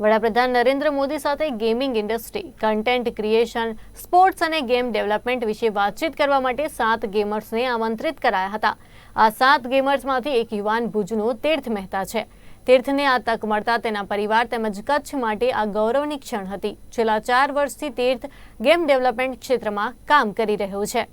વડાપ્રધાન નરેન્દ્ર મોદી સાથે gaming industry content creation sports અને ગેમ ડેવલપમેન્ટ વિશે વાતચીત કરવા માટે સાત ગેમર્સને આમંત્રિત કરાયા હતા. આ સાત ગેમર્સમાંથી એક યુવાન ભુજનો તીર્થ મહેતા છે. તીર્થને આ તક મળતા તેના પરિવાર તેમજ કચ્છ માટે આ ગૌરવની ક્ષણ હતી. છેલ્લા ચાર વર્ષથી તીર્થ ગેમ ડેવલપમેન્ટ ક્ષેત્રમાં કામ કરી રહ્યો છે.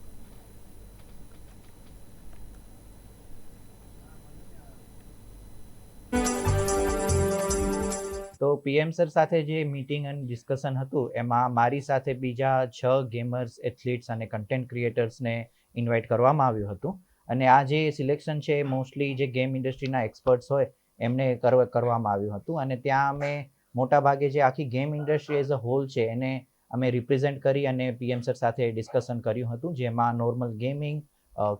તો પીએમ સર સાથે જે મીટિંગ અને ડિસ્કશન હતું, એમાં મારી સાથે બીજા છ ગેમર્સ એથ્લીટ્સ અને કન્ટેન્ટ ક્રિએટર્સને ઇન્વાઇટ કરવામાં આવ્યું હતું. અને આ જે સિલેક્શન છે, એ મોસ્ટલી જે ગેમ ઇન્ડસ્ટ્રીના એક્સપર્ટ્સ હોય, એમને કરવ- કરવામાં આવ્યું હતું. અને ત્યાં અમે મોટાભાગે જે આખી game industry as a whole છે, એને અમે રિપ્રેઝેન્ટ કરી અને પીએમ સર સાથે ડિસ્કશન કર્યું હતું, જેમાં નોર્મલ ગેમિંગ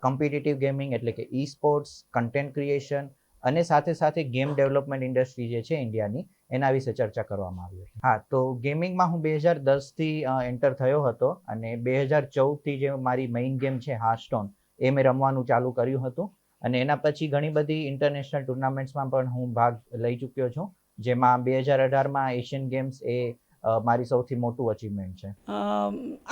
કોમ્પિટિટિવ ગેમિંગ એટલે કે ઈ સ્પોર્ટ્સ કન્ટેન્ટ ક્રિએશન અને સાથે સાથે ગેમ ડેવલપમેન્ટ ઇન્ડસ્ટ્રી જે છે ઇન્ડિયાની, એના વિશે ચર્ચા કરવામાં આવી હતી. હા, તો ગેમિંગમાં હું બે હજાર દસથી એન્ટર થયો હતો અને બે હજાર ચૌદથી જે મારી મેઇન ગેમ છે હાર્સ્ટોન એ મેં રમવાનું ચાલુ કર્યું હતું. અને એના પછી ઘણી બધી ઇન્ટરનેશનલ ટુર્નામેન્ટ્સમાં પણ હું ભાગ લઈ ચૂક્યો છું, જેમાં બે હજાર અઢારમાં એશિયન ગેમ્સ એ મારી સૌથી મોટું અચીવમેન્ટ છે.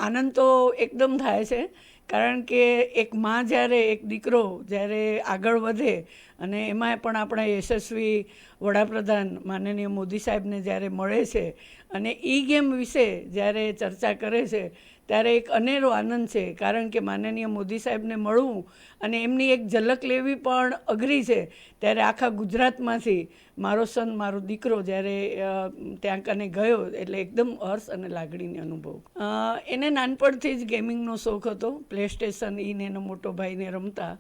આનંદ તો એકદમ થાય છે. કારણ કે એક માં જ્યારે એક દીકરો જ્યારે આગળ વધે અને એમાં પણ આપણા યશસ્વી વડાપ્રધાન માનનીય મોદી સાહેબને જ્યારે મળે છે અને ઈ ગેમ વિશે જ્યારે ચર્ચા કરે છે, ત્યારે એક અનેરો આનંદ છે. કારણ કે માનનીય મોદી સાહેબને મળવું અને એમની એક ઝલક લેવી પણ અઘરી છે. ત્યારે આખા ગુજરાતમાંથી મારો સન, મારો દીકરો જ્યારે ત્યાં કને ગયો એટલે એકદમ હર્ષ અને લાગણીનો અનુભવ. એને નાનપણથી જ ગેમિંગનો શોખ હતો. પ્લે સ્ટેશન ઈને એનો મોટો ભાઈને રમતા.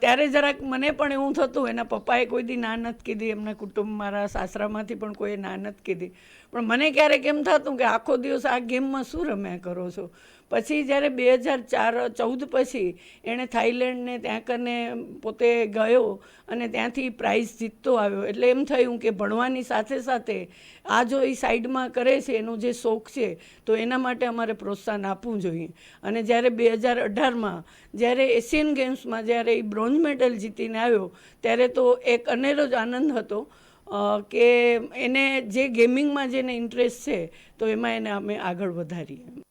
ત્યારે જરાક મને પણ એવું થતું, એના પપ્પાએ કોઈ દી ના નથી કીધી, એમના કુટુંબ મારા સાસરામાંથી પણ કોઈએ ના નથી કીધી. પણ મને ક્યારેક એમ થતું કે આખો દિવસ આ ગેમમાં શું રમ્યા કરો છો? પછી જ્યારે બે હજાર ચાર, ચૌદ પછી એણે થાઈલેન્ડને ત્યાં કરીને પોતે ગયો અને ત્યાંથી પ્રાઇઝ જીતતો આવ્યો. એટલે એમ થયું કે ભણવાની સાથે સાથે આ જો એ સાઈડમાં કરે છે, એનો જે શોખ છે, તો એના માટે અમારે પ્રોત્સાહન આપવું જોઈએ. અને જ્યારે બે હજાર અઢારમાં, જ્યારે એશિયન ગેમ્સમાં જ્યારે એ બ્રોન્ઝ મેડલ જીતીને આવ્યો, ત્યારે તો એક અનેરો જ આનંદ હતો કે એને જે ગેમિંગમાં જેને ઇન્ટરેસ્ટ છે, તો એમાં એને અમે આગળ વધારીએ.